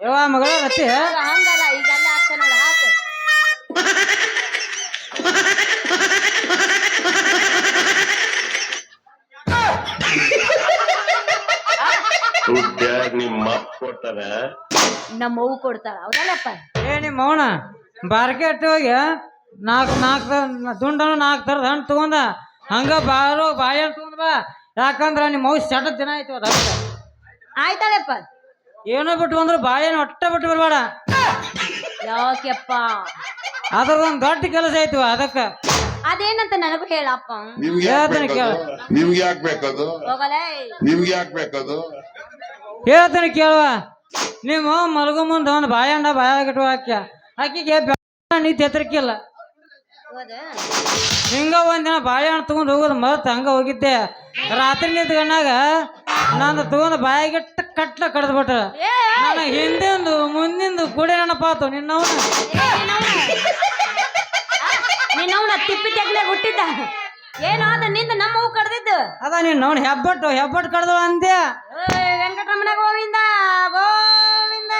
ಯವ್ವ ಮಗಳ ರತಿ ಹಂಗಲ್ಲ ಈಗೆಲ್ಲ ಆಗ್ತ ನೋಡ ಹಾಕು. ದುಡ್ಡ ನಿಮ್ಮ ಅಪ್ಪ ನಮ್ಮ ಅವ್ವ ಕೊಡ್ತಾಳ ಹೌದಲ್ಲಪ್ಪ? ಏ ನಿಮ್ಮ ಅವನ ಬಾರ್ಕೆಟ್ ಹೋಗಿ ನಾಲ್ಕು ನಾಲ್ಕು ದುಂಡನು ನಾಲ್ಕು ಥರದ ಹಣ್ಣು ತಗೊಂಡ ಹಂಗ ಬಾರೋ ಹಣ್ಣು ತಗೊಂಡ್ ಬಾ. ಯಾಕಂದ್ರ ನಿಮ್ಮ ಮೌಸ್ ಚಟ ದಿನ ಆಯ್ತು ಅದ ಆಯ್ತಾಳಪ್ಪ ಏನೋ ಬಿಟ್ಟು ಬಂದ್ರು ಬಾಯೇನು ಒಟ್ಟ ಬಿಟ್ಟು ಬರಬೇಡ. ಯಾಕೆಪ್ಪ? ಅದ್ರದೊಂದು ದೊಡ್ಡ ಕೆಲಸ ಆಯ್ತು ಅದಕ್ಕೆ. ಅದೇನಂತ ನನಗೂ ಹೇಳಪ್ಪ. ನಿಮ್ಗೆ ಯಾಕೆ ಹೇಳ್ತಾನೆ ಕೇಳ. ಬೇಕದು ನಿಮ್ಗೆ ಯಾಕೆ ಬೇಕದು ಹೋಗಲೇ. ನಿಮ್ಗೆ ಯಾಕೆ ಬೇಕದು ಹೇಳ್ತಾನೆ ಕೇಳುವ. ನೀವು ಮಲಗು ಮುಂದೆ ಒಂದು ಬಾಯಂಡ ಬಾಯ ಕಟ್ಟುವ ಹಾಕ್ಯ. ಆಕಿಗೆ ನೀತಿ ಎತ್ತರಿಕಿಲ್ಲ ಹಿಂಗ ಒಂದಿನ ಬಾಳೆಹಣ್ಣು ತಗೊಂಡು ಹೋಗೋದು ಮತ್ತೆ ಹಂಗ ಹೋಗಿದ್ದೆ. ರಾತ್ರಿ ನಿಂತ್ಕೊಂಡಾಗ ನಾನು ತಗೊಂಡು ಬಾಯಾಗಿಟ್ಟು ಕಟ್ಲ ಕಡ್ದ್ಬಿಟ್ಟ ನನ್ನ ಹಿಂದಿಂದು ಮುಂದಿಂದು ಕೂಡೆ ನೆನಪಾತು ನಿನ್ನವನ. ನಿನ್ನವನ. ತಿಪ್ಪಿ ತೆಗ್ಲೆ ಹುಟ್ಟಿದ್ದ. ಏನೋ ಅದ ನಿಂದ ನಮ್ಮ ಹೂ ಕಡ್ದಿದ್ದು? ಅದ ನಿನ್ನವನ್ ಹೆಬ್ಬಟ್ಟು ಹೆಬ್ಬಟ್ಟು ಕಡ್ದು ಏಯ್, ವೆಂಕಟರಮಣ ಗೋವಿಂದ ಗೋವಿಂದ.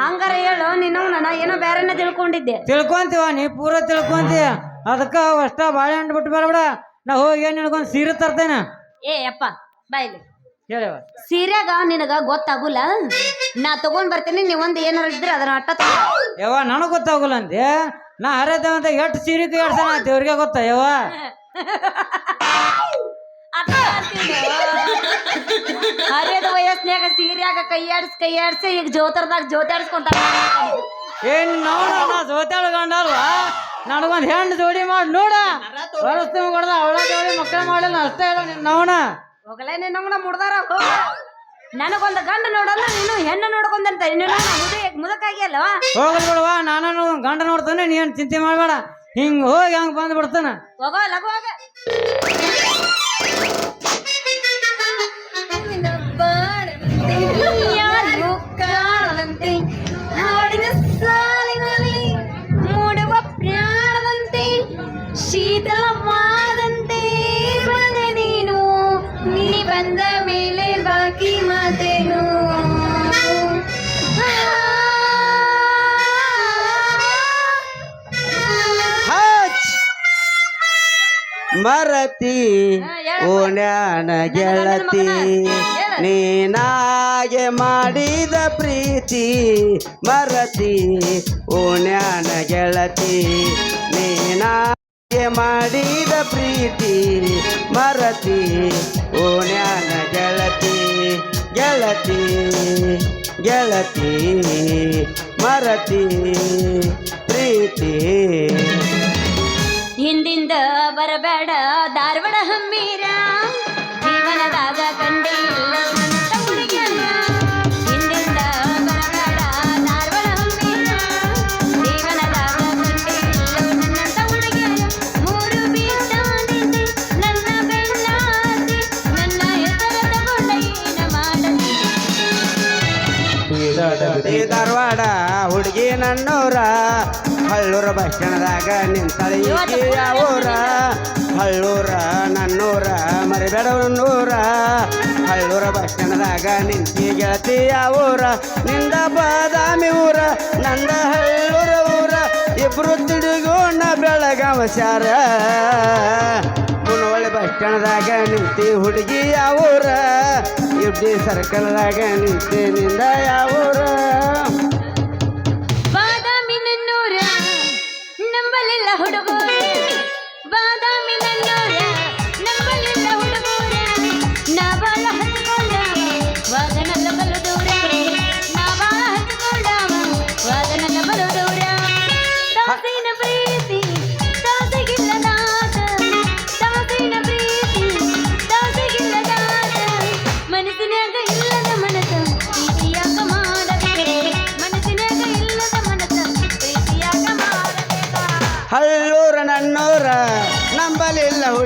ಹಂಗಾರ ಹೇಳು ನಿನ್ನವನ ನಾ ಏನೋ ಬೇರೆನ ತಿಳ್ಕೊಂಡಿದ್ದೆ. ತಿಳ್ಕೊಂತೀವ ನೀ ಪೂರ ತಿಳ್ಕೊಂತೀಯ. ಅದಕ್ಕ ಅಷ್ಟ ಬಾಳೆಹಣ್ಣು ಬಿಟ್ಟು ಬರಬೇಡ. ನಾ ಹೋಗಿ ಏನ್ ನಿನಗೊಂದು ಸೀರೆ ತರ್ತೇನೆ. ಏ ಅಪ್ಪ ಬಾಯ್ಲಿ. ಹೇಳಿವ ಸೀರೆಗ ನಿನಗ ಗೊತ್ತಾಗುಲ್ಲ ನಾ ತಗೊಂಡ್ ಬರ್ತೀನಿ ನೀವ್ ಒಂದ್ ಏನಾರ ಇದ್ರೆ ಅದನ್ನ ಅಟ್ಟ ತಗೋ. ಯವ್ವ ನನಗೆ ಗೊತ್ತಾಗಲ್ಲ ಅಂದೆ? ನಾ ಅಂತ ಎಷ್ಟು ಸೀರೆ ಸಲ ದೇವ್ರಿಗೆ ಗೊತ್ತಾ ಯವ್ವ? ಅಟ್ಟ ಅಂತೀನಿ. ಹರಿಯದ ಸೀರ್ಯಾಗ ಕೈ ಆಡ್ಸ್ ಕೈ ಆಡ್ಸಿ ಈಗ ಜೋತರ್ದಾಗ ಜೋತಾಡ್ಸ್ಕೊಂತ ಏನ್ ನೋಡ ನಾ ಜೋತಾಳ ಗಂಡ ಅಲ್ವಾ? ನನಗೊಂದ್ ಹೆಣ್ಣು ಜೋಡಿ ಮಾಡಿ ನೋಡ. ಬಳಸ್ತೀವಿ ಕೊಡ್ದ ಅವಳ ಜೋಡಿ ಮಕ್ಕಳ ಮಾಡಿಲ್ಲ ಅಷ್ಟೇ ಇಲ್ಲ ನಿನ್ನ ನವನ. ಹೋಗಲೇ ನಿನ್ನವನ ಮುಡ್ದಾರ? ಹೋಗ ನನಗೊಂದು ಗಂಡ ನೋಡಲ್ಲ ನೀನು ಹೆಣ್ಣು ನೋಡ್ಕೊಂಡಂತ. ಮುದ ಮುದಕ್ಕಾಗಿ ಅಲ್ವಾ? ಹೋಗಲ್ ಬಿಡವಾ ನಾನು ಗಂಡ ನೋಡ್ತಾನೆ ನೀನ್ ಚಿಂತೆ ಮಾಡಬೇಡ. ಹಿಂಗ್ ಹೋಗಿ ಹಂಗ್ ಬಂದ್ ಬಿಡ್ತಾನ ಹೋಗೋ ಲಘು ಹೋಗ. ಮರತಿ ಓಣ್ಯಾನ ಗೆಳತಿ ನೀನಾಗೆ ಮಾಡಿದ ಪ್ರೀತಿ ಮರತಿ ಓಣ್ಯಾನ ಗೆಳತಿ ನೀನಾಗೆ ಮಾಡಿದ ಪ್ರೀತಿ ಮರತಿ ಓಣ್ಯಾನ ಗೆಳತಿ ಗೆಳತಿ ಗೆಳತಿ ಮರತಿ ಪ್ರೀತಿ. ಹಿಂದಿಂದ ಬರಬೇಡ ಧಾರವಾಡ ಹಮ್ಮೀರ ಹಳ್ಳೂರ ಬಸ್ಟಣದಾಗ ನಿಂತಳಿ ಊರ ಹಳ್ಳೂರ ನನ್ನೂರ ಮರಿಬೇಡ ನೂರ ಹಳ್ಳೂರ ಸ್ಟ್ಯಾಂಡ್ದಾಗ ನಿಂತಿ ಗೆಳತಿ ಊರ ನಿಂದ ಬಾದಾಮಿ ಊರ ನಂದ ಹಳ್ಳೂರ ಊರ. ಇಬ್ರು ತಿರುಗೋಣ ಬೆಳಗಾವ ಸಾರ ಮುನವಳ್ಳಿ ಬಸ್ಟಣದಾಗ ನಿಂತಿ ಹುಡುಗಿ ಯಾವೂರ ಇಬ್ಡಿ ಸರ್ಕಲ್ದಾಗ ನಿಂತಿ ನಿಂದ ಯಾವೂರ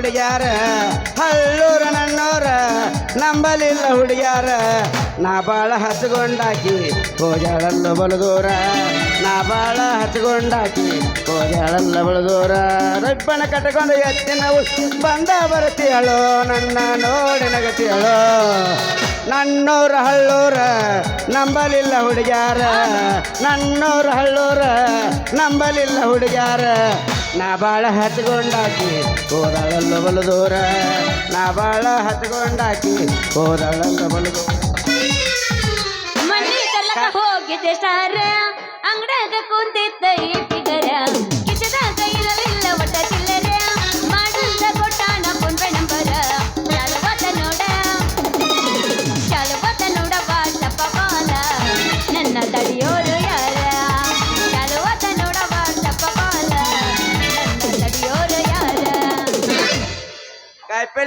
ಹಳ್ಳೂರ ನನ್ನೋರ ನಂಬಲಿಲ್ಲ ಹುಡುಗ್ಯಾರ. ನಾ ಬಾಳ ಹಚ್ಕೊಂಡಾಕಿ ಹೋಗ್ಯಾಳಲ್ಲ ಬಲದೂರ. ನಾ ಬಾಳ ಹಚ್ಕೊಂಡಾಕಿ ಹೋಗ್ಯಾಳಲ್ಲ ಬಲದೂರ. ರಪ್ಪನ ಕಟ್ಕೊಂಡು ಎತ್ತಿನ ಬಂದ ಬರ್ತೀಯಳೋ? ನನ್ನ ನೋಡಿ ನಗತಿಯಳೋ ನನ್ನೋರ ಹಳ್ಳೂರ ನಂಬಲಿಲ್ಲ ಹುಡುಗ್ಯಾರ. ನನ್ನೋರ ಹಳ್ಳೂರ ನಂಬಲಿಲ್ಲ ಹುಡುಗ್ಯಾರ. ನಾ ಬಾಳ ಹತ್ಕೊಂಡಾಕಿ, ಹೋದಳಲ್ಲ ಬಲು ದೂರ. ನಾ ಬಾಳ ಹತ್ಕೊಂಡಾಕಿ, ಹೋದಳಲ್ಲ ಬಲು ದೂರ. ಹೋಗಿದ್ದೆ ಸಾರ ಅಂಗಡ್ಯಾಗ ಕುಂತಿದ್ದ ಈ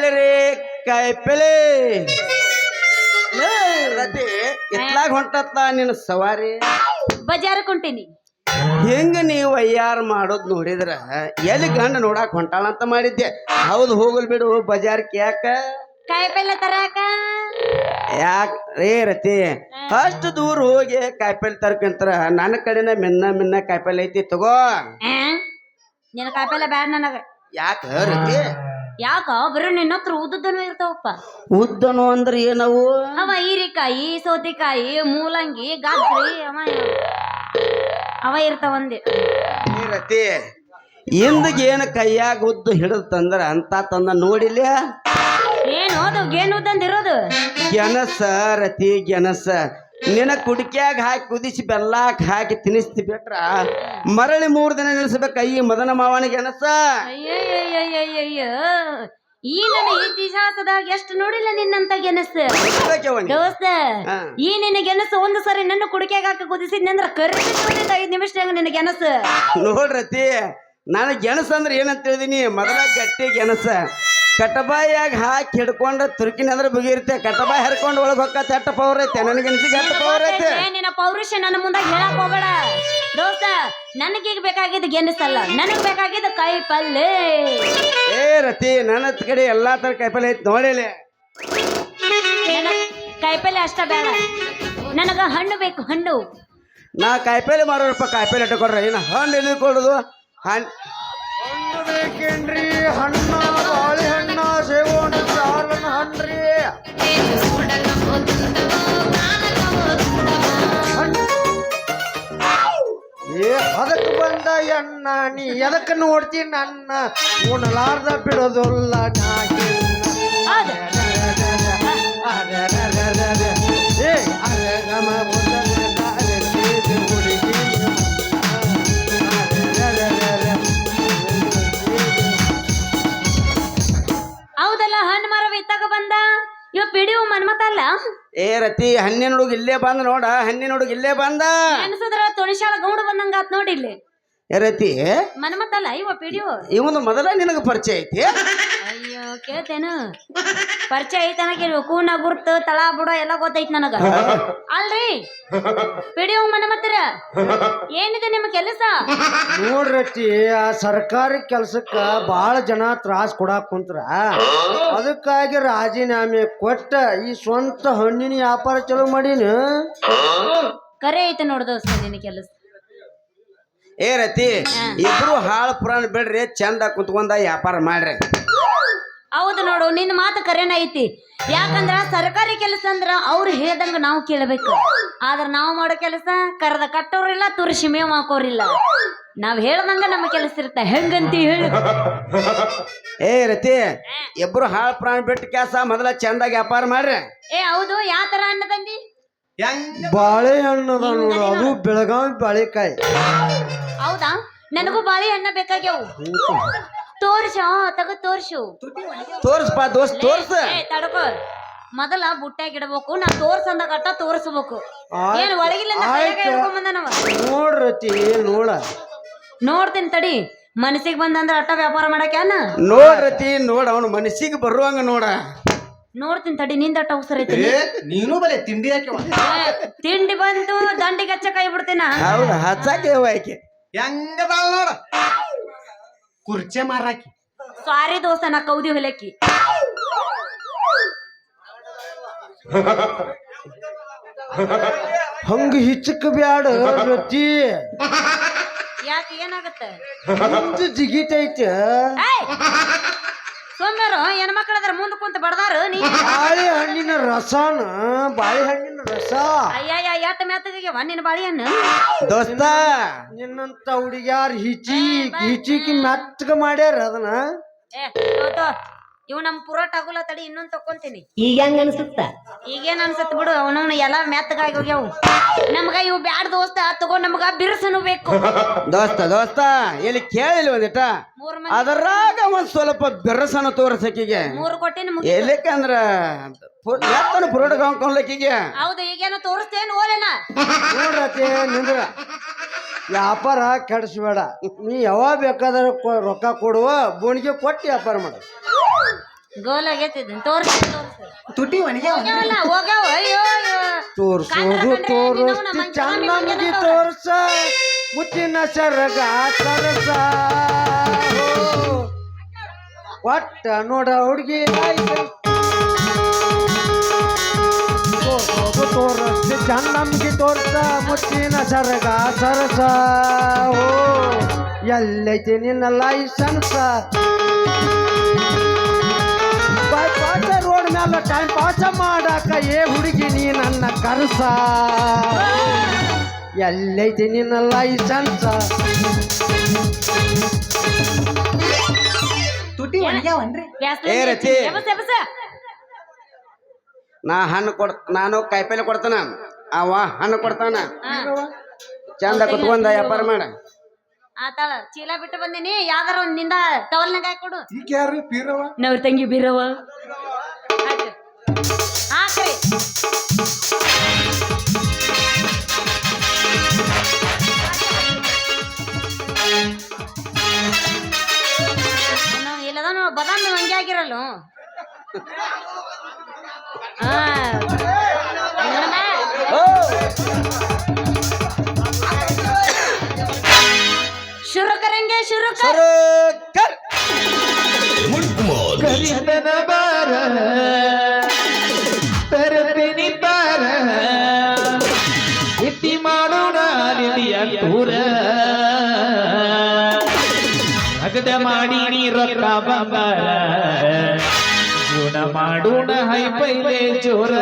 ಕಾಯಿಪಲ್ಲೆ ಕಾಯಿಪಲ್ಲೆ ರತಿ ಇತ್ಲಾಗ ಹೊಂಟತ್ತ ನಿನ್ನ ಸವಾರಿ? ಬಜಾರ ಕುಂಟಿನಿ. ಹೆಂಗ ನೀವು ಅಯ್ಯಾರ ಮಾಡೋದ್ ನೋಡಿದ್ರ ಎಲ್ಲಿ ಗಂಡ ನೋಡಾಕ್ ಹೊಂಟಾಳಂತ ಮಾಡಿದ್ದೆ. ಹೌದು ಹೋಗಲ್ ಬಿಡು ಬಜಾರ್ ಕ್ಯಾಕ ಕಾಯಿಪಲ್ಲೆ ತರಾಕ? ಯಾಕ? ರೇ ರತಿ ಅಷ್ಟು ದೂರ ಹೋಗಿ ಕಾಯಿಪಲ್ಲೆ ತರ್ಕಂತರ ನನ್ನ ಕಡೆನ ಮಿನ್ನ ಮಿನ್ನ ಕಾಯಿಪಲ್ಲೆ ಐತಿ ತಗೋ? ನಿನ್ನ ಕಾಯಿಪಲ್ಲೆ ಬ್ಯಾಡ ನನಗ. ಯಾಕ ರತಿ? ಯಾಕ? ಬರೀ ನಿನ್ನ ಹತ್ರ ಉದ್ದನು ಇರ್ತಾವಪ್ಪ. ಉದ್ದನು ಅಂದ್ರೆ ಏನವು? ಅವ ಹೀರಿಕಾಯಿ ಸೌತೆಕಾಯಿ ಮೂಲಂಗಿ ಗಾತ್ರಿ ಅವ ಅವ ಇರ್ತಾವಂದೆ ಇಂದಗೇನ ರತಿ ಇಂದಿಗೆ ಏನು ಕೈಯಾಗ ಉದ್ದು ಹಿಡಿದು ತಂದ್ರ ಅಂತ ತಂದ ನೋಡಿಲ್ಲ? ಏನು ಅದು? ಗೇನುದಂದಿರೋದು ಗೆಣಸ ರತಿ ಗೆಣಸ. ನಿನ್ನ ಕುಡಿಕ್ಯಾಗ ಹಾಕಿ ಕುದಿಸಿ ಬೆಲ್ಲಾಕ್ ಹಾಕಿ ತಿನ್ನಿಸ್ತಿ ಬಿಟ್ರ ಮರಳಿ ಮೂರು ದಿನ ನಿಲ್ಸಬೇಕ ಈ ಮದನ ಮಾವನಿಗೆ ಅನಸ. ಈ ನನ್ನ ಇತಿಹಾಸದಾಗ ಎಷ್ಟು ನೋಡಿಲ್ಲ ನಿನ್ನಂತ ಗೆಣಸು. ದೋಸ್ತ. ಈ ನಿನ್ನ ಗೆಣಸು ಒಂದು ಸರಿ ನನ್ನ ಕುಡಿಕೆಗ ಹಾಕಿ ಕುದಿಸಿದ್ನಂದ್ರ ಕರ್ರಿ ಐದು ನಿಮಿಷ ನಿನ್ನ ಗೆಣಸು? ನೋಡ್ರತಿ ನಾನು ಗೆಣಸ ಅಂದ್ರೆ ಏನಂತ ಹೇಳಿದೀನಿ? ಮೊದಲ ಗಟ್ಟಿ ಗೆಣಸ. ಕಟಬಾಯಿಯಾಗ ಹಾಕಿ ಹಿಡ್ಕೊಂಡ ತುರ್ಕಿನ ಅಂದ್ರೆ ಬುಗಿರುತ್ತೆ ಕಟಬಾಯಿ ಹರ್ಕೊಂಡು ಒಳಗೆ ಹೊಕ್ಕ ತಟ್ಟ ಪವರ್ ಐತೆ. ನನಗೆ ಗಟ್ಟ ಪವರ್ ಐತೆ. ಏ, ನಿನ್ನ ಪೌರುಷ ನನ್ನ ಮುಂದೆ ಹೇಳಕ್ ಹೋಗಬೇಡ. ದೋಸ್ತ ನನಗೀಗ ಬೇಕಾಗಿದ್ದ ಗೆಣಸಲ್ಲ. ನನಗ್ ಬೇಕಾಗಿದ್ದ ಕಾಯಿ ಪಲ್ಲೆ ಏ ರತಿ ನನ್ನ ಕಡೆ ಎಲ್ಲಾ ತರ ಕಾಯಿಪಲ್ಲೆ ಐತಿ ನೋಡಿಲೆ. ನನಗ್ ಕಾಯಿಪಲ್ಲೆ ಅಷ್ಟ ಬೇಡ. ನನಗ ಹಣ್ಣು ಬೇಕು ಹಣ್ಣು. ನಾ ಕಾಯಿಪಲ್ಲೆ ಮಾರೋರಪ್ಪ ಕಾಯಿಪಲ್ಲೆ ಇಟ್ಟಕೊಡ್ರ ಏನ ಹಣ್ಣು ಎಲ್ಲಿ ಕೊಡುದು? ಹಣ್ಣು ಹಣ್ಣು ಬೇಕೇನ್ರಿ? ಹಣ್ಣ ಏ ಅದಕ್ಕೆ ಬಂದ ಎಣ್ಣ ನೀ ಎದಕ್ಕೆ ನೋಡ್ತಿ ನನ್ನ ಉಣಲಾರ್ದ ಬಿಡೋದಿಲ್ಲ ನಾಯಿ ಇವ ಮನ್ಮತಲ್ಲ ಮನ್ಮತ ಅಲ್ಲ ಏ ರತಿ ಹಣ್ಣಿನ ಹುಡುಗ ಇಲ್ಲೇ ಬಂದ ನೋಡ ಹಣ್ಣಿನ ಹುಡುಗ ಇಲ್ಲೇ ಬಂದ. ಅನ್ಸದ್ರ ತುಣಿಶಾಳ ಗೌಡ ಬಂದಂಗ ಆತ್ ನೋಡಿ ಇಲ್ಲಿ. ಏ ರತಿ ಮನ್ಮತ ಅಲ್ಲ ಇವ ಪಿಡಿಯು. ಇವನು ಮೊದಲ ನಿನಗೆ ಪರಿಚಯ ಐತಿ? ಅಯ್ಯೋ ಕೇಳ್ತೇನು? ಪರಿಚಯ ಐತನಕ್ಕೆ ಕೂನ ಗುರ್ತು ತಳ ಬುಡ ಎಲ್ಲ ಗೊತ್ತೈತಿ ನನಗ. ಅಲ್ರಿ? ಪಿಡಿಯು ಮನ್ಮತ್ತರ ಏನಿದೆ ನಿಮ್ಮ ಕೆಲಸ? ನೋಡ್ರತಿ ಆ ಸರ್ಕಾರಿ ಕೆಲ್ಸಕ್ಕ ಬಹಳ ಜನ ತ್ರಾಸ್ ಕೊಡಾಕ್ ಕುಂತ್ರ. ಅದಕ್ಕಾಗಿ ರಾಜೀನಾಮೆ ಕೊಟ್ಟ ಈ ಸ್ವಂತ ಹಣ್ಣಿನ ವ್ಯಾಪಾರ ಚಲೋ ಮಾಡೀನಿ. ಕರೆ ಐತೆ ನೋಡ್ದೋಸ್ತ ನಿನ್ನ ಕೆಲಸ. ಏ ರತಿ ಇಬ್ರು ಹಾಳು ಪುರಾಣ ಬಿಡ್ರಿ ಚಂದ ಕುತ್ಕೊಂಡ ವ್ಯಾಪಾರ ಮಾಡ್ರಿ. ಹೌದು ನೋಡು ನಿನ್ನ ಮಾತು ಕರೆನ ಐತಿ. ಯಾಕಂದ್ರ ಸರ್ಕಾರಿ ಕೆಲಸ ಅಂದ್ರ ಅವ್ರು ಹೇಳ್ದಂಗ ನಾವು ಕೇಳಬೇಕು. ಆದ್ರ ನಾವು ಮಾಡೋ ಕೆಲಸ ಕರೆದ ಕಟ್ಟೋರಿಲ್ಲ ತುರಿಸಿ ಮೇವ್ ಹಾಕೋರಿಲ್ಲ. ನಾವ್ ಹೇಳ್ದಂಗ ನಮ್ಮ ಕೆಲಸ ಇರುತ್ತೆ ಹೆಂಗಂತಿ ಹೇಳು. ಏ ರತಿ ಇಬ್ರು ಹಾಳು ಪ್ರಾಣ ಬಿಟ್ಟು ಕೆಲಸ ಮೊದಲ ಚಂದ ವ್ಯಾಪಾರ ಮಾಡ್ರಿ. ಏ ಹೌದು ಯಾವ ತರ ಅಣ್ಣ ತಂದಿ? ಬಾಳೆಹಣ್ಣು ನೋಡು. ಅದು ಬೆಳಗಾವಿ ಬಾಳೆಕಾಯಿ. ಹೌದಾ? ನನಗೂ ಬಾಳೆಹಣ್ಣ ಬೇಕಾಗ್ಯಾವು. ತೋರ್ಸ ತಗ ತೋರ್ಸು. ತೋರ್ಸ್ಪ ದೋಸ್ತ್ ತೋರ್ಸ. ಏ ತಡ್ಕೋ. ಮೊದಲ ಬುಟ್ಟ್ಯಾಗ ಇಡಬೇಕು ನಾ ತೋರ್ಸ್ ಅಂದಾಗ ಅಟ್ಟ ತೋರಿಸ್ಬೇಕು ಏನ್ ಒಳಗಿಲ್ಲ. ಬಂದನವ ನೋಡ್ರತಿ ನೋಡ. ನೋಡ್ತೀನಿ ತಡಿ. ಮನಸ್ಸಿಗೆ ಬಂದಂದ್ರ ಅಟ್ಟ ವ್ಯಾಪಾರ ಮಾಡಕ್ಯಾನ ನೋಡ್ರತಿ ನೋಡ ಅವನು ಮನಸ್ಸಿಗೆ ಬರುವಂಗ ನೋಡ. ನೋಡ್ತೀನಿ ತಡಿ ನಿಂದ ಅಟ್ಟ ಉಸರ ಐತಿ. ನೀನು ಬಲೆ ತಿಂಡಿ ಹಾಕಿ ತಿಂಡಿ ಬಂತು ದಂಡಿಗೆ ಹಚ್ಚ ಕೈ ಬಿಡ್ತೀನ? ಹೌದು ಹಚ್ಚಾಕೆ ಆಕೆ. ಹೆಂಗದ ನೋಡ? ಕುರ್ಚೆ ಮಾರಾಕಿ. ಸಾರಿ ದೋಸ್ತ ನಾ ಕೌದಿ ಹೊಲಕ್ಕಿ. ಹಂಗ ಹಿಚ್ಚಕ್ ಬ್ಯಾಡ ರತಿ. ಯಾಕೆ ಏನಾಗತ್ತೆ? ಹಿಂದ್ ಜಿಗಿಟೈತೆ ಮುಂದ್ ಕುಂತ ಬಡದಾರ? ನೀ ಬಾಳೆಹಣ್ಣಿನ ರಸನ ಬಾಳೆಹಣ್ಣಿನ ರಸ. ಅಯ್ಯ ಎಟ್ಟ ಮ್ಯಾತಗವ ನಿನ್ನ ಬಾಳೆಹಣ್ಣು ದೋಸ್ತ ನಿನ್ನಂತ ಹುಡುಗ್ಯಾರ ಹಿಚಿ ಹಿಚಿಕಿ ಮೆತ್ತಗ ಮಾಡ್ಯಾರ ಅದನ್ನ. ಏ ತೋ. ಇವ್ ನಮ್ ಪುರೋಟ ಆಗುಲ್ಲ ತಡಿ ಇನ್ನೊಂದ್ ತಕೊಂತೀನಿ ಈಗ ಹೆಂಗ ಅನ್ಸುತ್ತ? ಈಗೇನ್ ಅನ್ಸತ್ ಬಿಡು ಅವನವ್ನ ಎಲ್ಲಾ ಮೆತ್ತಗಾಗಿ ಹೋಗ್ಯಾವು. ನಮ್ಗ ಇವ್ ಬ್ಯಾಡ್ ದೋಸ್ತ ತಗೊಂಡ್ ನಮ್ಗ ಬಿರ್ಸನು ಬೇಕು. ದೋಸ್ತ ದೋಸ್ತ ಇಲ್ಲಿ ಕೇಳಿಲ್ಲ ಒಂದಿಟ ಮೂರ್ ಮಂದಿ. ಅದರಾಗ ಒಂದ್ ಸ್ವಲ್ಪ ಬೆರಸನ ತೋರ್ಸಕಿಗೆ. ಮೂರ್ ಕೊಟ್ಟಿನ ಮುಗಿ ಎಲ್ಲಿಕಂದ್ರ ಎತ್ತನ ಪುರೋಟ ಕೊಂಡ್ಲಕ್ಕಿಗೆ ಹೌದು ಈಗೇನು ತೋರಿಸ್ತೇನ್ ಓಲೇನ? ನೋಡ್ರತಿ ನಿಂದ್ರ. ವ್ಯಾಪಾರ ಕೆಡಿಸ್ಬೇಡ. ನೀ ಯಾವಾಗ ಬೇಕಾದ್ರೆ ಕೊ- ರೊಕ್ಕ ಕೊಡುವ ಬೋಣಿಗೆ ಕೊಟ್ಟು ವ್ಯಾಪಾರ ಮಾಡು. ಗೋಲ್ ಆಗೈತಿದ್ ತೋರ್ಸ ತುಟಿ ಒಣಗ್ಯಾವ ಹೋಗ್ಯಾವಲ್ಲ ಹೋಗ್ಯಾವ ಅಯ್ಯೋ. ತೋರ್ಸೋದು ತೋರಿಸ್ತಿ ತೋರ್ಸ ಮುಚ್ಚಿನ ಸರಗ ಸರಸ. ಒಟ್ಟ ನೋಡ ಹುಡುಗಿ ತೋರ್ಸೋದು ತೋರಿಸ್ತಿ ತೋರ್ಸ ಮುಚ್ಚಿನ ಸರಗ ಸರಸ. ಓ ಎಲ್ಲೈತಿ ನಿನ್ನ ಲೈಸೆನ್ಸ್ ರೋಡ್ ಮ್ಯಾಲ ಟೈಮ್ ಪಾಸ ಮಾಡಾಕ ಏ ಹುಡುಗಿ ನೀ ನನ್ನ ಕರ್ಸ? ಎಲ್ಲೈತಿ ನಿನ್ನ ಲೈಸೆನ್ಸ್ ತುಟಿ ಒಣಗ್ಯಾವನ್ರಿ? ಏ ರತಿ. ನಾ ಹಣ್ಣು ಕೊಡ್ ನಾನು ಕಾಯಿಪಲ್ಲೆ ಕೊಡ್ತಾನ. ಅವ ಹಣ್ಣು ಕೊಡ್ತಾನ. ಚಂದ ಕುತ್ಕೊಂಡ ವ್ಯಾಪಾರ ಮಾಡ. ಆತಾಳ ಚೀಲ ಬಿಟ್ಟು ಬಂದಿನಿ ಯಾವ್ದಾರ ಒಂದಿಂದ ಟವಲ್ನಾಗ ಹಾಕೊಡು ಈಗ ಯಾರು ಪೀರವ ನವ್ರ ತಂಗಿ ಬೀರವ ಬದಾಮಿ ಹಂಗೆ ಆಗಿರಲ್ಲ. ಶುರು ಕರಂಗೆ ಶುರು ಕರ್ ಬಾರ ತರಪಿನಿ ಬಾರ ಇಟ್ಟಿ ಮಾಡೋಣ ನಿಧಿಯ ತೂರ ಅಗದ ಮಾಡಿ ನೀ ರೊಕ್ಕ ಬಂಗಾರ. ಜೀವನ ಮಾಡೋಣ ಹೈ ಪೈಲೆ ಜೋರ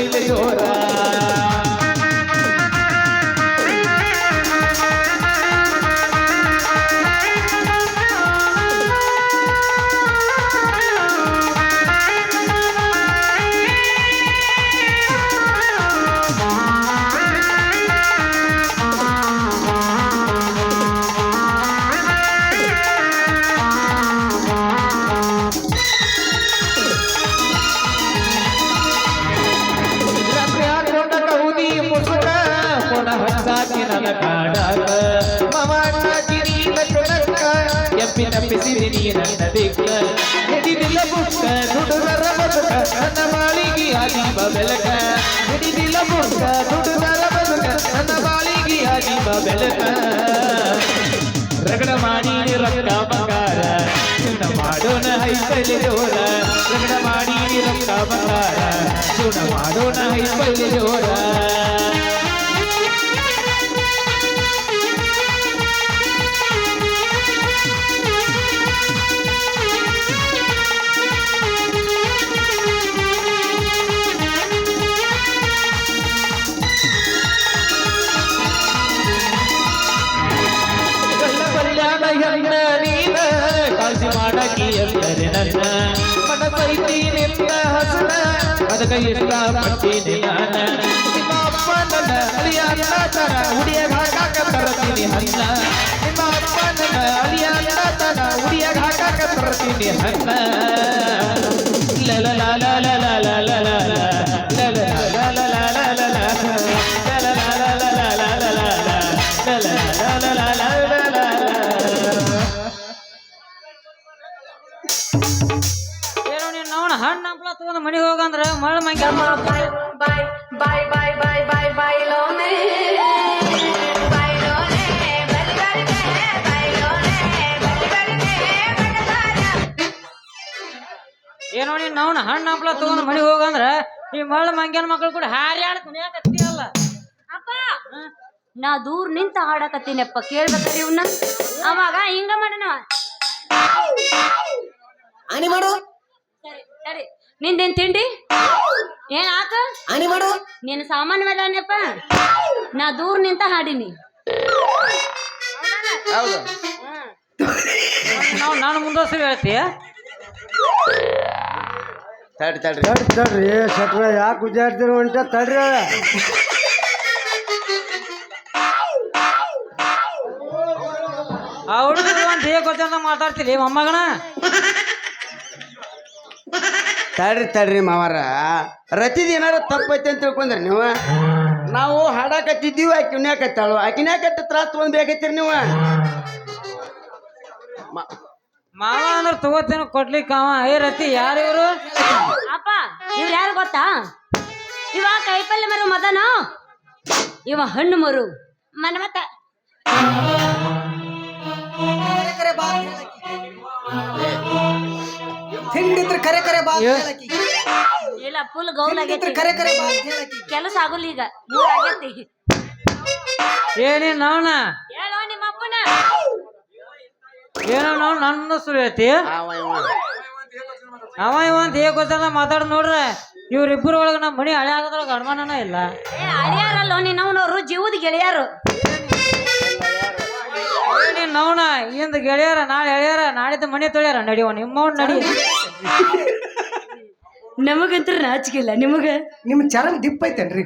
ಮಾಡೋಣ ಹೈ ಪುನಃ ಹಚ್ಚಾಕಿ ನನ್ನ ಕಾಡಾಗ ಮಮಾಟಾಕಿರಿ ನಕ್ಕ ಎಪ್ಪಿ ತಪ್ಪಿಸಿರಿ ನೀ ನನ್ನ ದಿಕ್ಕ ಹಿಡಿದಿಲ್ಲ ಬುಕ್ಕ ದುಡುಗರ ಬದುಕ ನನ್ನ ಬಾಳಿಗೆ ಆದೀಪ ಬೆಳಕ ಹಿಡಿದಿಲ್ಲ ಬುಕ್ಕ ದುಡುಗರ ಬದುಕ ನನ್ನ ಬಾಳಿಗೆ ಆದೀಪ ಬೆಳಕ ರಗಡ ಮಾಡಿ ರೊಕ್ಕ ಬಂಗಾರ ಜೀವನ ಮಾಡೋಣ ಹೈಪೈಲೆ ಜೋರ ರಗಡ ಮಾಡಿ ರೊಕ್ಕ ಬಂಗಾರ ಜೀವನ ಮಾಡೋಣ ಹೈಪೈಲೆ ಜೋರ ಪ್ರೀತಿನಿಂದ ಹಸನ ಅದಕ್ಕೆ ಇಷ್ಟ ಪಟ್ಟಿನಿ ನಾನ ನಿಮ್ಮ ಅಪ್ಪನ ಅಳಿಯ ತರ ಹುಡಿಯಾಗ ಹಾಕಾಕ ತರತೀನಿ ಹನ್ನ ನಿಮ್ಮ ಅಪ್ಪನ ಹನ್ನ ಲಲ ತಗೊಂಡು ಮನೆಗೆ ಹೋಗಂದ್ರ ಮಳ ಮಂಗ್ಯ ಏನೋ ನೀನ್ ನಾವ್ ಹಣ್ಣು ಹಂಪ್ಲ ತಗೊಂಡ್ ಮನೆಗೆ ಹೋಗಂದ್ರ ಈ ಮಳ ಮಂಗ್ಯನ ಮಕ್ಕಳು ಕೂಡ ಹಾರ್ಯಾಡ ಕುಣಿಯಾಕತ್ತೀಯಲ್ಲ. ಅಪ್ಪ ನಾ ದೂರ ನಿಂತ ಹಾಡಕತ್ತೀನಪ್ಪ ಕೇಳ್ಬೇಕ್ರಿ ಇವ್ನ. ಅವಾಗ ಹಿಂಗ ಮಾಡನವ ಅನಿ ಮಾಡು. ಸರಿ ಸರಿ. ನಿಂದೇನ್ ತಿಂಡಿ? ಏನ್ ಆತ? ಆನಿ ಮಾಡು. ನೀನು ಸಾಮಾನ್ಯ ಮೇಲಪ್ಪ ನಾ ದೂರ ನಿಂತ ಹಾಡಿನಿ. ಹೌದು. ನಾವು ನಾನು ಮುಂದೋಸ್ರಿ ಹೇಳ್ತೀಯ? ತಡ್ರಿ ತಡ್ರಿ. ತಡ್ರಿ ತಡ್ರಿ. ಯಾಕೆ ವಿದ್ಯಾರ್ಥಿರು ಅಂತ ತಡ್ರಿ ಆ ಹುಡುಗರು ಒಂದು ಹೇಗೆ ಗೊತ್ತಂತ ಮಾತಾಡ್ತೀರಿ ಮೊಮ್ಮಗನ? ತಡ್ರಿ ತಡ್ರಿ ಮಾವಾರ. ರತಿದ್ ಏನಾರ ತಪ್ಪೈತೆ ಅಂತ ತಿಳ್ಕೊಂಡ್ರಿ ನೀವು? ನಾವು ಹಾಡಾಕತ್ತಿದ್ದೀವಿ ಆಕಿ ಉಣ್ಯಾಕತ್ತಾಳು ಆಕಿನ್ಯಾಕತ್ತ ತ್ರಾಸ ತೊಗೊಂಡ್ ಬೇಕೈತಿರಿ ನೀವು? ಮಾವ ಅಂದ್ರೆ ತಗೋತೇನು ಕೊಡ್ಲಿಕ್ಕೆ ಅವ. ಏ ರತಿ ಯಾರು ಇವರು? ಅಪ್ಪ ಇವ್ರು ಯಾರು ಗೊತ್ತಾ? ಇವ ಕೈಪಲ್ಯ ಮರು ಮದನ ಇವ ಹಣ್ಣು ಮರು. ಮನ್ಮತ ಕರೆ ಕರೆ ಬಾ ತಿಂಡಿದ್ರ ಕರೆ ಕರೆ ಬಾ ಹೇಳಕಿ ಇಲ್ಲ ಫುಲ್ ಗೌಲ್ ಆಗೈತಿ. ಕರೆ ಕರೆ ಬಾ ಹೇಳಕಿ ಕೆಲಸ ಆಗುಲ್ಲ ಈಗ. ಮೂರ್ ಆಗೈತಿ. ಏನೇ ಅವನ ಹೇಳೋ ನಿಮ್ಮ ಅಪ್ಪನ. ಏನೋ ನಾವು ನನ್ನ ಐತಿ ಅವ ಇವ. ಅಂತ ಹೇಗೆ ಗೊತ್ತಂತ ಮಾತಾಡ್ ನೋಡ್ರೆ. ಇವ್ರಿಬ್ಬರ ಒಳಗ ನಮ್ಮ ಮನೆ ಹಳೆ ಆಗದ್ರೊಳಗ ಅನುಮಾನನ ಇಲ್ಲ. ಏ ಅಳಿಯಾರಲ್ಲೋ ನಿನ್ನವನವ್ರು ಜೀವದ ಗೆಳೆಯರು. ನೀನ್ ನವನ ಇಂದ ಗೆಳೆಯರ ನಾಳೆ ಎಳೆಯರ ನಾಳಿದ್ದು ಮನೆ ತೊಳ್ಯಾರ ನಡಿವ ನಿಮ್ಮವ್ನ ನಡಿ. ನಮಗಂತೂ ನಾಚಿಕಿಲ್ಲ ನಿಮಗ? ನಿಮ್ ಚರಣ ದಿಪ್ಪ ಐತೇನ್ರಿ?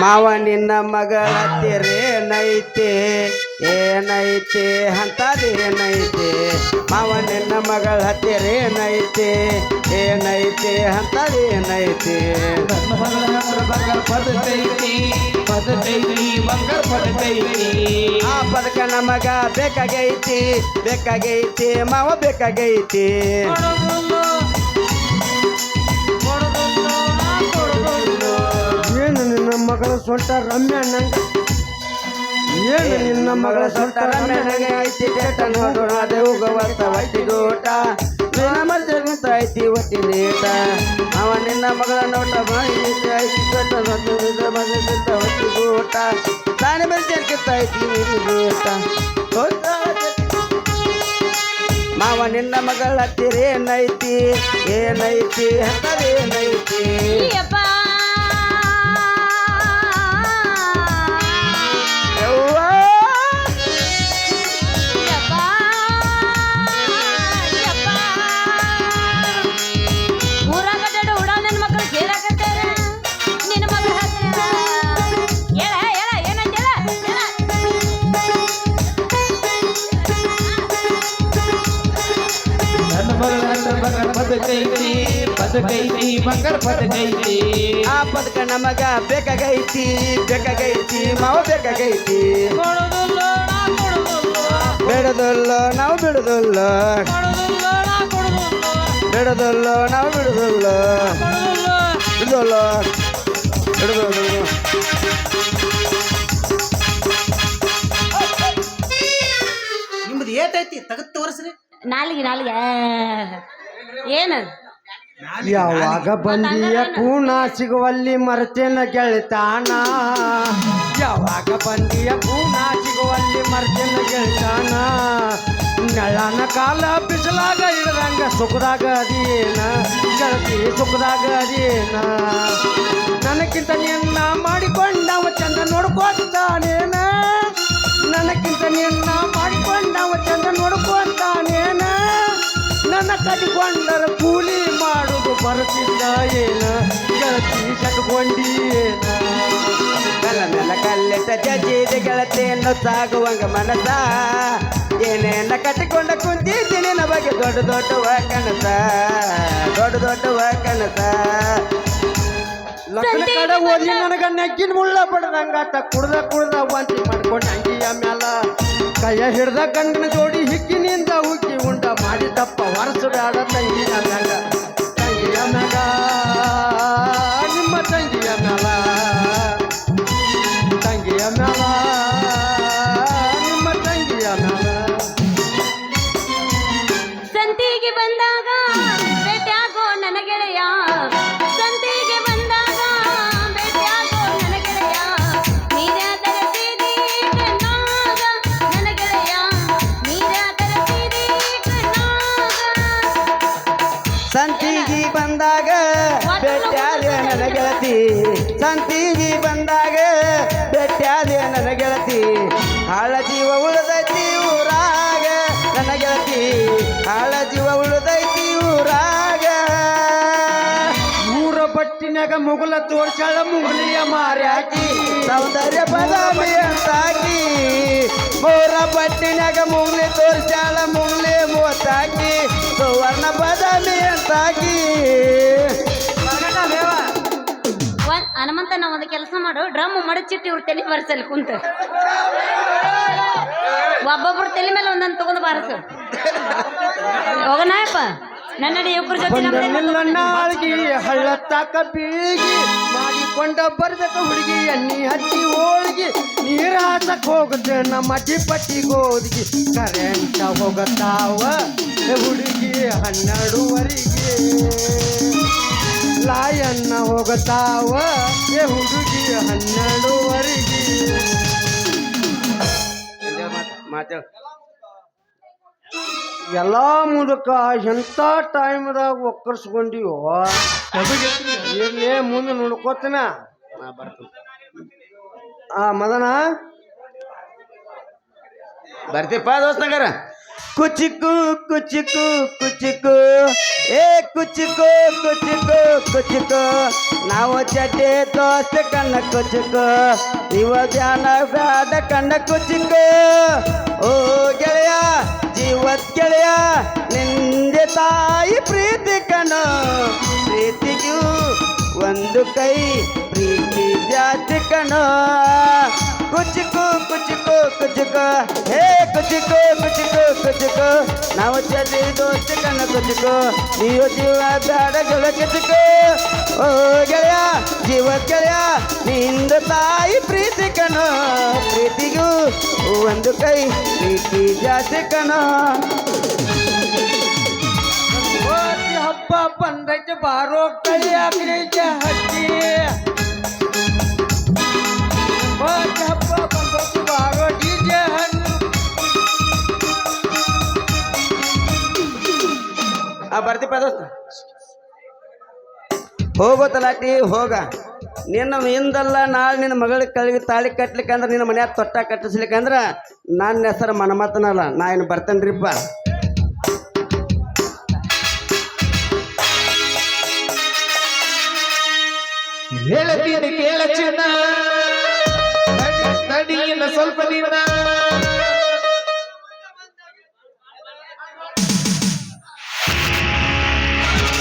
ಮಾವ ನಿನ್ನ ಮಗಳ ಹತ್ತಿರೇನೈತೆ ಏನೈತೆ ಅಂತದೇನೈತೆ ಮಾವ ನಿನ್ನ ಮಗಳ ಹತ್ತಿರೇನೈತೆ ಏನೈತೆ ಅಂತದೇನೈತೆ ಬದುಕೈತಿ ಮಂಗ ಬದುಕೈತಿ ಆ ಪದಕ ನಮಗ ಬೇಕಾಗೈತಿ ಬೇಕಾಗೈತಿ ಮಾವ ಬೇಕಾಗೈತಿ. ಏನು ನಿನ್ನ ಮಗಳ ಸೊಟ್ಟ ರಮ್ಯ ನಂಗ? ಏನು ನಿನ್ನ ಮಗಳ ಸೊಟ್ಟ ರಮ್ಯ ನನಗೆ ಐತಿ ಡೇಟ ನೋಡೋಣ ದೇವು ಗವತ್ತ ವೈದ್ಯ ಪ್ರೇಮ ಐತಿ ಒಟ್ಟಿ ಅವ ನಿನ್ನ ಮಗಳ ನೋಟ ಬಾಯಿಗಿಂತ ಐತಿ ಕಟ್ಟ ಮಗನಿಂದ ಒಟ್ಟಿ ಊಟ ತಾನೇ ಮೇಲೆ ಐತಿ ಊಟ ಮಾವ ನಿನ್ನ ಮಗಳ ಹತ್ತಿರ ಏನೈತಿ ಏನೈತಿ ಏನೈತಿ ಪದಕೈತಿ ಬಂಗಾರ ಪದಕೈತಿ ಆ ಪದಕ ನಮಗ ಬೇಕಾಗೈತಿ ಬೇಕಾಗೈತಿ ಮಾವ ಬೇಕಾಗೈತಿ. ಬಿಡದಲ್ಲ ನಾವು ಬಿಡುದಿಲ್ಲ. ಬಿಡದಲ್ಲ ನಾವು ಬಿಡುದಿಲ್ಲ. ಬಿಡಲ್ಲ ಬಿಡುದಿಲ್ಲ ನಿಮ್ದು ಏಟೈತಿ ತಗತ್ ತೋರಿಸ್ರಿ ನಾಲಿಗೆ ನಾಲಿಗೆ ಏನು ಯಾವಾಗ ಬಂದಿಯ ಕೂಣ ಸಿಗುವಲ್ಲಿ ಮರ್ತೇನ ಗೆಳ್ತಾನ? ಯಾವಾಗ ಬಂದಿಯ ಕೂಣ ಸಿಗುವಲ್ಲಿ ಮರ್ತೇನ ಗೆಳ್ತಾನ? ನೆಳ್ಳನ ಕಾಲ ಬಿಸಿಲಾಗ ಇಡದಂಗ ಸುಖದಾಗ ಅದೇನ? ಗೆಳತಿ ಸುಖದಾಗ ಅದೇನ? ನನಕ್ಕಿಂತ ನಿನ್ನ ಮಾಡಿಕೊಂಡವ ಚಂದ ನೋಡ್ಕೊತಾನೇನ? ನನಕ್ಕಿಂತ ನಿನ್ನ ಮಾಡಿಕೊಂಡವ ಚಂದ ನೋಡ್ಕೊತಾನೇನ? ನನ್ನ ಕಟ್ಟಿಕೊಂಡರ ಕೂಲಿ ಮಾಡುದು ಬರ್ತಿದ್ದ ಏನ? ಗೆಳತಿ ಕಟ್ಕೊಂಡಿ ಏನ ಕಲ್ಲ ನೆಲ ಕಲ್ಲೆಟ ಜಜ್ಜಿದ ಗೆಳತಿಯನ್ನು ಸಾಗುವಂಗ ಮನಸ ಏನೇನ ಕಟ್ಟಿಕೊಂಡ ಕುಂತಿದ್ದೀನಿ ನಮಗೆ ಬಗ್ಗೆ ದೊಡ್ಡ ದೊಡ್ಡವ ಕನಸ. ದೊಡ್ಡ ದೊಡ್ಡವ ಕನಸ. ಲಗ್ನ ಕಡೆ ಓದಿ ನನಗ ನೆಗ್ಗಿನ ಮುಳ್ಳ ಬಡದಂಗಾತ ಕುಡ್ದ ಕುಡ್ದ ವಾಂತಿ ಮಾಡ್ಕೊಂಡ ಅಂಗಿಯ ಮ್ಯಾಲ. ಕೈಯ ಹಿಡ್ದ ಗಂಡನ ಜೋಡಿ ಹಿಕ್ಕಿನಿಂದ ಹುಕ್ಕಿ ಉಂಡ ಮಾಡಿ ತಪ್ಪ ಹೊರಸುಡಾಡ ತಂಗಿಯ ಮ್ಯಾಗ ತಂಗಿಯ ಮ್ಯಾಗ ನಿಮ್ಮ ತಂಗಿಯ ಮ್ಯಾಲ ತಂಗಿಯ ಸಂತಿಗಿ ಬಂದಾಗ ಬೆಟ್ಟಾದೆ ನನ್ನ ಗೆಳತಿ. ಸಂತಿಗಿ ಬಂದಾಗ ಬೆಟ್ಟಾದೆ ನನ್ನ ಗೆಳತಿ. ಹಾಳ ಜೀವ ಉಳಿದೈತಿ ಊರಾಗ ನನ್ನ ಗೆಳತಿ. ಹಾಳ ಜೀವ ಉಳಿದೈತಿ ಊರಾಗ. ಮೂರ ಪಟ್ಟಿನಾಗ ಮುಗುಲ ತೋರ್ಸಾಳ ಮುಗುಲಿಯ ಮಾರ್ಯಾಕಿ. ಸೌಂದರ್ಯ ಬದಾಮಿ ಅಂತಾಕಿ. ಮೂರ ಪಟ್ಟಿನಾಗ ಮುಗುಲಿ ತೋರ್ಸಾಳ ಮುಗುಲಿ ಮೂವತ್ತಾಕಿ. ಸುವರ್ಣ ಬದಾಮಿ ಒಂದ್ ಹನುಮಂತ ನಾವು ಒಂದು ಕೆಲಸ ಮಾಡು ಡ್ರಮ್ ಮಡಚಿಟ್ಟು ಇವ್ರ ತಲೆ ಬರ್ಸಲ್ಲಿ ಕುಂತ. ಒಬ್ಬೊಬ್ರು ತಲೆ ಮೇಲೆ ಒಂದೊಂದು ತಗೊಂಡು ಬಾರಸು. ಹೋಗನಾಯಪ್ಪ ನನ್ನಡಿ ಇಬ್ಬರ ಜೊತೆ ಬೀಗಿ. ಮಾಡಿಕೊಂಡ ಬರ್ದಕ ಹುಡುಗಿ, ಎಣ್ಣಿ ಹಚ್ಚಿ ಹೋಳಿಗೆ. ನೀರ ಹಾಸಕ್ ಹೋಗುತ್ತೆ, ನಮ್ಮ ಪಟ್ಟಿ ಗೋದಿಗೆ ಕರೆಂಟ ಹೋಗತಾವ ಹುಡುಗಿ, ಹನ್ನೆರಡುವರೆಗೆ. ಲಾಯನ್ನ ಹೋಗತಾವ ಏ ಹುಡುಗಿ, ಹನ್ನೆರಡುವರೆಗೆ. ಮಾತಾಡ. ಎಲ್ಲಾ ಮುದಕ ಎಂತ ಟೈಮ್ದಾಗ ಒಕ್ಕರ್ಸ್ಕೊಂಡಿವೋ ಇರ್ಲಿ ಮುಂದೆ ನೋಡ್ಕೋತನ. ಆ ಮದನ? ಬರ್ತೀಪ್ಪ ದೋಸ್ತನಗರ ಕುಚಿಕು ಕುಚಿಕು ಕುಚಿಕು. ಏ ಕುಚಿಕು ಕುಚಿಕು ಕುಚಿಕು. ನಾವು ಚಡ್ಡೆ ದೋಸ್ತ, ಕಣ್ಣ ಕುಚಿಕು. ಇವ ಧ್ಯಾನ ಬ್ಯಾಡ ಕಣ್ಣ ಕುಚಿಕು. ಓ ಗೆಳೆಯ, ಜೀವತ್ ಗೆಳೆಯ, ನಿಂದೆ ತಾಯಿ ಪ್ರೀತಿ ಕಣ ಪ್ರೀತಿಗೂ ಒಂದು ಕೈ, ಪ್ರೀತಿ ಜಾಸ್ತಿ ಕಣ ಕುಚಿಕು ಕುಚಿಕು ಕುಚಿಕು ಹೇ ಕುಚಿಕು ಕುಚಿಕು ಕುಚಿಕು ನಾವು ಚಲಿ ದೋಸ್ತ ಕಣ ಕುಚಿಕು ನೀವು ಜೀವ ದಾಡಗಳ ಗೆಳ ಕುಚಿಕು ಓ ಗೆಳೆಯ, ಜೀವ ಗೆಳೆಯ, ನಿಂದ ತಾಯಿ ಪ್ರೀತಿ ಕಣ. ಪ್ರೀತಿಗೂ ಒಂದು ಕೈ ಪ್ರೀತಿ ಜಾಸ್ತಿ ಕಣ. ಹಬ್ಬ ಬಂದೈತೆ, ಬಾರೋ ಕೈಯಾಗ್ಲಿಕ್ಕೆ ಹಚ್ಚಿ. ಬರ್ತೀಪ ದೋಸ್ತ. ಹೋಗೋ ತಲಾಟಿ, ಹೋಗ. ನಿನ್ನ ಹಿಂದಲ್ಲ ನಾಳೆ ನಿನ್ನ ಮಗಳ ಕಳಿಗೆ ತಾಳಿ ಕಟ್ಟಲಿಕ್ಕೆ ಅಂದ್ರೆ ನಿನ್ನ ಮನ್ಯಾಗ ತೊಟ್ಟ ಕಟ್ಟಿಸ್ಲಿಕ್ಕೆ ಅಂದ್ರೆ ನನ್ನ ಹೆಸರು ಮನಮತನಲ್ಲ ನಾ ಏನು ಬರ್ತೇನ್ರಿಪ್ಪ ಹೇಳ್ತೀನಿ ಕೇಳ ಚಿನ್ನ. ಸ್ವಲ್ಪ ನಿನ್ನ.